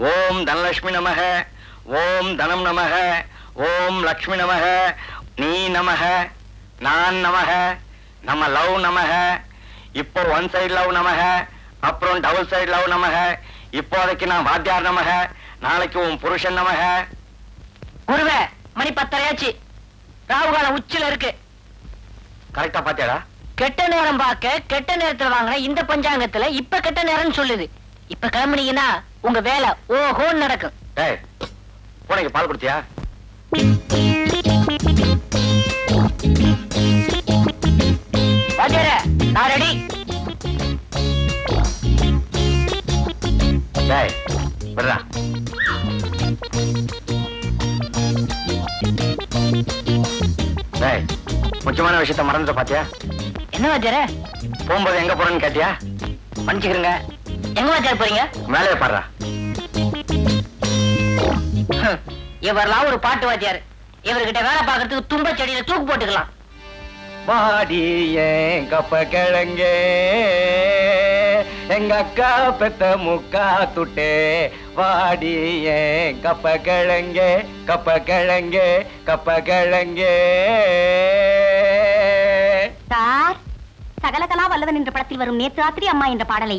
ஓம் தனலட்சுமி நமக ஓம் தனம் நமக ஓம் லக்ஷ்மி நமக நீ நமக நான் நமக நம்ம லவ் நமக இப்போ ஒன் சைடு லவ் நமக அப்புறம் டபுள் சைடு லவ் நமக இப்போதைக்கு நான் வாத்தியார் நமக நாளைக்கு உன் புருஷன் நமக. குருவே மணி பத்தரையாச்சு. ராகு காலம் உச்சில இருக்கு. கரெக்டா பாத்தியாடா? கெட்ட நேரம் பார்க்க கெட்ட நேரத்துல வாங்கின இந்த பஞ்சாங்கத்துல இப்ப கெட்ட நேரம்னு சொல்லுது. இப்ப கிளம்புனீங்கன்னா உங்க வேலை ஓஹோன்னு நடக்கும். டேய் பூனைக்கு பால் கொடுத்தியா வாத்தியாரே நான் ரெடி டேய் விடுறா டேய் முக்கியமான விஷயத்த மறந்துட்ட பாத்தியா? என்ன வாத்தியாரே? போகும்போது எங்க போறேன்னு கேட்டியா? மன்னிச்சுக்கிறேங்க எங்க வாத்தியார் போறீங்க? மேலே பாடுறா. இவரெல்லாம் ஒரு பாட்டு வாத்தியார் இவர்கிட்ட வேலை பார்க்கறதுக்கு தும்ப செடியில தூக்கு போட்டுக்கலாம். வாடி ஏன் கப்ப கிழங்கே? எங்க அக்கா பெத்த முக்கா துட்டே. வாடி ஏன் கப்ப கிழங்கே? கப்ப கிழங்கே கப்ப கிழங்கே. சார் சகலகலா வல்லவன் என்ற படத்தில் வரும் நேற்று ராத்திரி அம்மா என்ற பாடலை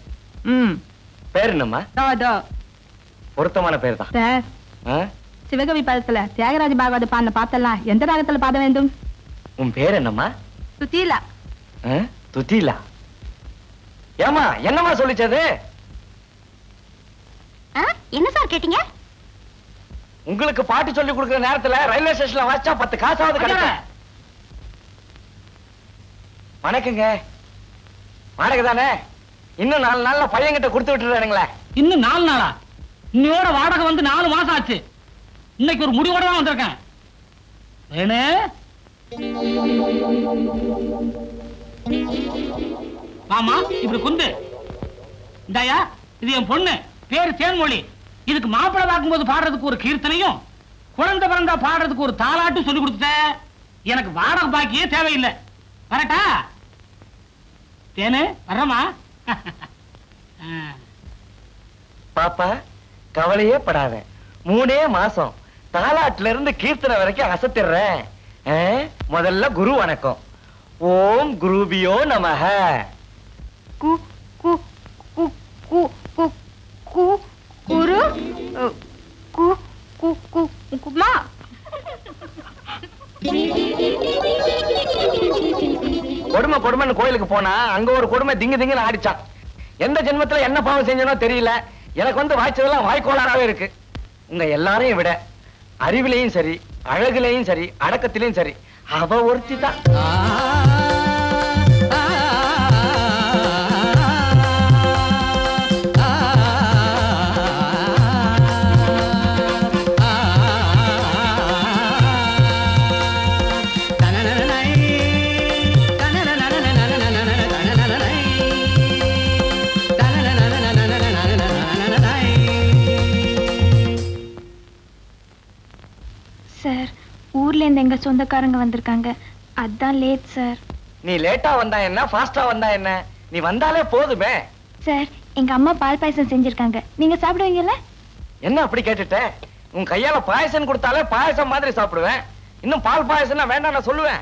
ம். பேர் என்னம்மா? தோ தோ பொருத்தமான பேர்? தான் சார்? சிவகவி பதத்துல தியாகராஜ பாகவத பாடின பாத்தெல்லாம் எந்த ராகத்துல பாட வேண்டும்? உன் பேர் என்னம்மா? சுத்தீலா ஆ? துத்திலா ஏமா என்னம்மா சொல்லிச்சது? என்ன சார் கேட்டீங்க? உங்களுக்கு பாட்டு சொல்லி கொடுக்கிற நேரத்துல ரயில்வே ஸ்டேஷன்ல வாச்சா பத்து காசாவது கிடைக்கும். வணக்கங்க. வாடகை தானே? இன்னும் நாலு நாள்ல பையன்கிட்ட கொடுத்து விட்டுறானுங்களே இன்னும் நாலு நாளா? இன்னையோட வாடகை வந்து நாலு மாசம் ஆச்சு. இன்னைக்கு ஒரு முடிவோட தான் வந்திருக்கேன். வேணு? மாமா இப்படி குந்து. இந்தாயா இது என் பொண்ணு. பேரு தேன்மொழி. இதுக்கு மாப்பிள்ளை பார்க்கும்போது பாடுறதுக்கு ஒரு கீர்த்தனையும் குழந்தை பிறந்தா பாடுறதுக்கு ஒரு தாளாட்டும் சொல்லி கொடுத்துட்ட. எனக்கு வாடகை பாக்கியே தேவையில்லை. வரட்டா? தேனு வர்றமா பாப்பா கவலையே படாத. மூணே மாசம். தாலாட்டுல இருந்து கீர்த்தனை வரைக்கும் அசத்திடுறேன்? முதல்ல குரு வணக்கம். ஓம் குருபியோ நமஹ. கு கோயிலுக்கு போனா அங்க ஒரு கொடுமை திங்கு திங்குன்னு ஆடிச்சான். எந்த ஜென்மத்துல என்ன பாவம் செஞ்சனோ தெரியல. எனக்கு வந்து வாய்ச்சதெல்லாம் வாய்க்கோளாறாவே இருக்கு. உங்க எல்லாரையும் விட அறிவிலையும் சரி அழகுலையும் சரி அடக்கத்திலையும் சரி அவ ஒருத்தி தான் சார் ஊர்ல இருந்து எங்க சொந்தக்காரங்க வந்திருக்காங்க. அதான் லேட் சார். நீ லேட்டா வந்தா என்ன ஃபாஸ்டா வந்தா என்ன? நீ வந்தாலே போதுமே. சார் எங்க அம்மா பால் பாயசம் செஞ்சிருக்காங்க. நீங்க சாப்பிடுவீங்கல்ல? என்ன அப்படி கேட்டுட்ட? உன் கையால பாயசம் கொடுத்தாலே பாயசம் மாதிரி சாப்பிடுவேன். இன்னும் பால் பாயசம்னா வேண்டாம் நான் சொல்லுவேன்.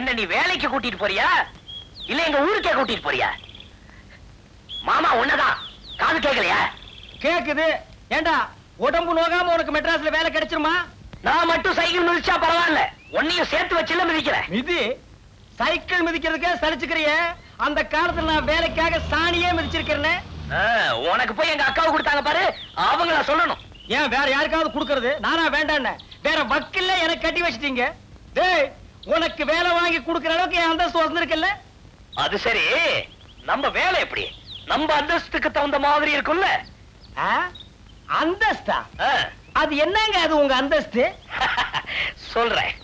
என்ன நீ வேலைக்கு கூட்டிட்டு போறியா? இல்ல எங்க ஊருக்கே கூட்டிட்டு போறியா? மாமா உன்னதான். காது கேட்கலையா கேக்குது. ஏண்டா உடம்பு நோகாம உனக்கு மெட்ராஸ்ல வேலை கிடைச்சிருமா? நான் மட்டும் சைக்கிள் மிதிச்சா பரவாயில்ல. உன்னையும் சேர்த்து வச்சுல மிதிக்கிறேன். மிதி? சைக்கிள் மிதிக்கிறதுக்கே சலிச்சுக்கிறியே. அந்த காலத்துல நான் வேலைக்காக சாணியே மிதிச்சிருக்கிறேனே. உனக்கு போய் எங்க அக்காவை கொடுத்தாங்க பாரு. அவங்கள சொல்லணும். ஏன் வேற யாருக்காவது கொடுக்கறது? நானா வேண்டான்னு. வேற வக்கில்ல எனக்கு கட்டி வச்சிட்டீங்க. டேய் உனக்கு வேலை வாங்கி கொடுக்கற அளவுக்கு என் அந்தஸ்து வந்திருக்குல்ல? அது சரி. நம்ம வேலை எப்படி? நம்ம அந்தஸ்துக்கு தகுந்த மாதிரி இருக்கும்ல? அந்தஸ்தா? அது என்னங்க அது உங்க அந்தஸ்து? சொல்றேன்.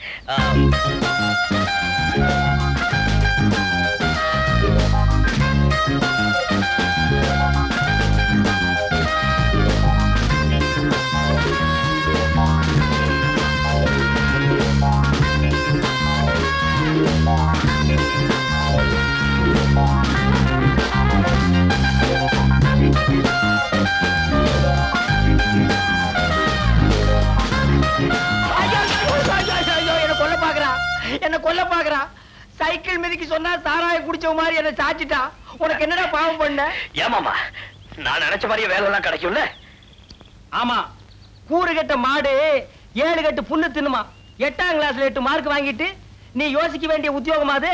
என்ன சாச்சிட்டா உனக்கு என்னடா பாவம் பண்ண? ஏமாமா நான் நினைச்ச மாதிரியே வேலை எல்லாம் கிடைக்கும்ல? ஆமா கூறு கட்ட மாடு ஏழு கட்டு புண்ணு தின்னுமா? எட்டாம் கிளாஸ்ல எட்டு மார்க் வாங்கிட்டு நீ யோசிக்க வேண்டிய உத்தியோகமா அது?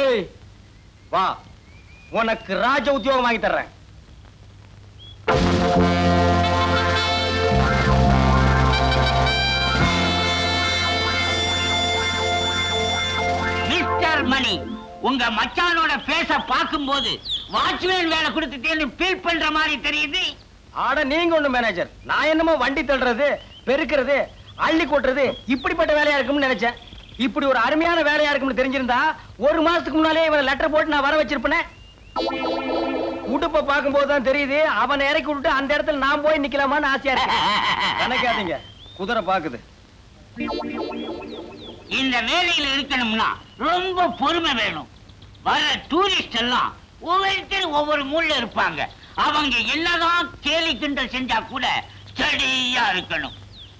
ஏய் வா உனக்கு ராஜ உத்தியோகம் வாங்கி தர்றேன். மிஸ்டர் மணி உங்க மச்சானோட பேச பார்க்கும்போது வாட்ச்மேன் வேலை கொடுத்துட்டேன்னு ஃபீல் பண்ற மாதிரி தெரியுது. ஆட நீங்க ஒண்ணு மேனேஜர் நான் என்னமோ வண்டி தள்ளுறது பெருக்கிறது அள்ளி கொட்டுறது இப்படிப்பட்ட வேலையா இருக்கும்னு நினைச்சேன். இப்படி ஒரு அருமையான வேலையா இருக்கும்னு தெரிஞ்சிருந்தா ஒரு மாசத்துக்கு முன்னாலே இவன் லெட்டர் போட்டு நான் வர வச்சிருப்பேனே. உடுப்ப பார்க்கும்போது தான் தெரியுது அவனை இறக்கி விட்டுட்டு அந்த இடத்துல நான் போய் நிக்கலாமான்னு ஆசையா இருக்கு. நினைக்காதீங்க. குதிரை பாக்குது. இந்த வேலையில இருக்கணும்னா ரொம்ப பொறுமை வேணும். வர டூரிஸ்ட் எல்லாம் ஒவ்வொருத்தரும் ஒவ்வொரு மூல்ல இருப்பாங்க. அவங்க என்னதான் கேலி கிண்டல் செஞ்சா கூட ஸ்டடியா இருக்கணும்.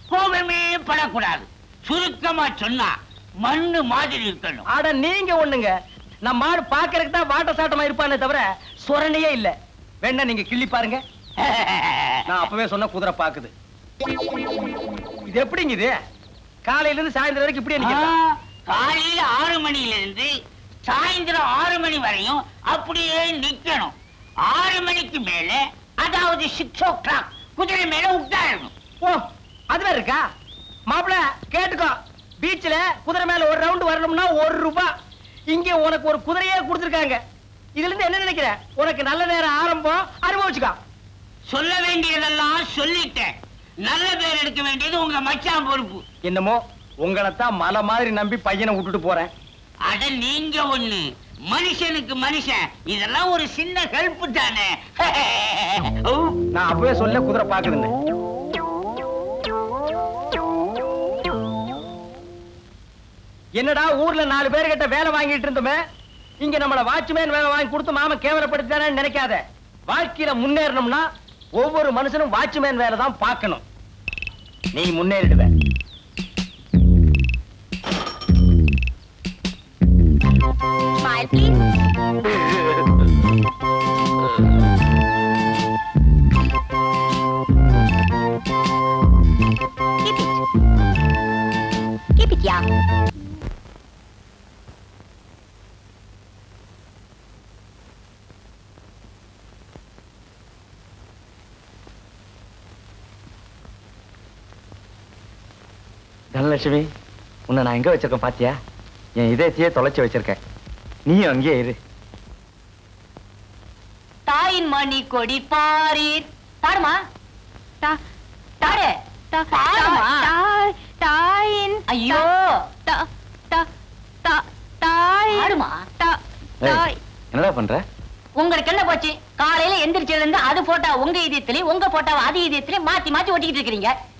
கோபமே படக்கூடாது. சுருக்கமா சொன்னா மண்ணு மாதிரி இருக்கணும். அட நீங்க ஒண்ணுங்க. நம்ம மாடு பாக்குறதுக்கு தான் வாட்ட சாட்டமா இருப்பானே தவிர சுரணையே இல்ல. வேணா நீங்க கிள்ளி பாருங்க. நான் அப்பவே சொன்ன குதிரை பாக்குது. இது எப்படிங்க இது? காலையில இருந்து சாயந்தரம் வரைக்கும் இப்படியே ஆ, நிக்கிறதா? காலையில ஆறு மணில இருந்து சாயந்தரம் ஆறு மணி வரையும் அப்படியே நிக்கணும். ஆறு மணிக்கு மேல அதாவது சிக்ஸ் ஓ கிளாக் குதிரை மேல உட்காரணும். ஓ அது வேற இருக்கா? மாப்பிள கேட்டுக்கோ. பீச்ல குதிரை மேல ஒரு ரவுண்ட் வரணும்னா ஒரு ரூபாய் இங்க உனக்கு ஒரு குதிரையே கொடுத்துருக்காங்க. இதுல இருந்து என்ன நினைக்கிற? உனக்கு நல்ல நேரம் ஆரம்பம் அனுபவிச்சுக்கோ. சொல்ல வேண்டியதெல்லாம் சொல்லிட்டேன். நல்ல பேர் எடுக்க வேண்டியது உங்க மச்சான் பொறுப்பு. என்னமோ உங்களைத்தான் மலை மாதிரி நம்பி பையனை விட்டுட்டு போறேன். அட நீங்க ஒண்ணு. மனுஷனுக்கு மனுஷன். இதெல்லாம் ஒரு சின்ன ஹெல்ப் தானே. நான் அப்பவே சொல்ல குதிரை பாக்குதுன்னு என்னடா ஊர்ல நாலு பேர் கிட்ட வேலை வாங்கிட்டு இருந்தோமே? இங்க நம்மள வாட்ச்மேன் வேலை வாங்கி கொடுத்து மாம கேவலப்படுத்தானே நினைக்காத. வாழ்க்கையில முன்னேறணும்னா ஒவ்வொரு மனுஷனும் வாட்ச்மேன் வேலை தான் பார்க்கணும். நீ முன்னேறிடுவ Smile, please. தனலட்சுமி உன்னை நான் எங்க வச்சிருக்கேன் பாத்தியா? என் இதயத்தையே தொலைச்சு வச்சிருக்கேன். நீயும் அங்கேயே இரு. தாயின் மணி கொடி பாரீர். பாடுமா தா- பாடு தா- தாயின் ஐயோ. தா- தா- தா- தாய் பாடுமா தா- ஏய், தாய். என்னடா பண்ற? உங்களுக்கு என்ன போச்சு? காலையில எந்திரிச்சதுல இருந்து அது போட்டா உங்க இதயத்திலயும் உங்க போட்டா அது இதயத்திலயும் மாத்தி மாத்தி ஒட்டிக்கிட்டு இருக்கீங்க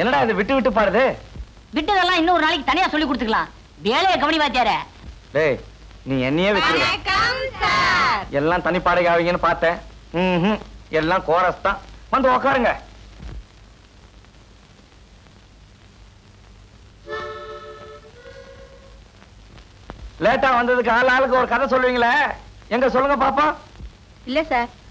என்னடா இது விட்டு விட்டு பாடுது விட்டதெல்லாம் இன்னொரு நாளைக்கு தனியா சொல்லி கொடுத்துக்கலாம். வேலையை கவனி வாத்தியார. டேய் நீ என்னையே வச்சிருக்க எல்லாம் தனி பாடகை ஆவீங்கன்னு பார்த்தேன். எல்லாம் கோரஸ் தான். வந்து உக்காருங்க. லேட்டா வந்ததுக்கு ஆள் ஆளுக்கு ஒரு கதை சொல்லுவீங்களே. எங்க சொல்லுங்க பாப்பா. இல்ல சார்.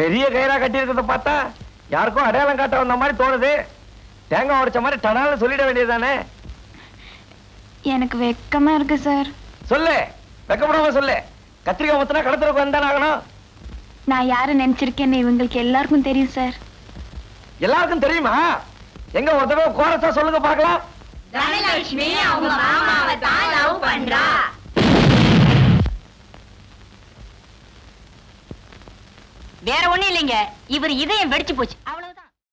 பெரிய கயிறா கட்டியிருக்கிறத பார்த்தா யாருக்கும் அடையாளம் காட்ட வந்த மாதிரி தோணுது. தேங்காய் உடைச்ச மாதிரி டனால சொல்லிட வேண்டியதுதானே? எனக்கு வெக்கமா இருக்கு சார். சொல்லு. வெக்கப்படாம சொல்லு. கத்திரிக்காய் முத்தினா கடத்துறதுக்கு வந்தானே ஆகணும். நான் யாரை நினைச்சிருக்கேன்னு இவங்களுக்கு எல்லாருக்கும் தெரியும் சார். எல்லாருக்கும் தெரியுமா? எங்க ஒரு தடவை கோரஸா சொல்லுங்க பார்க்கலாம். தனலட்சுமி அவங்க மாமாவை தான் லவ் பண்றா. வேற ஒண்ணும் இல்லைங்க. இவர் இதயம் வெடிச்சு போச்சு. அவ்வளவுதான்.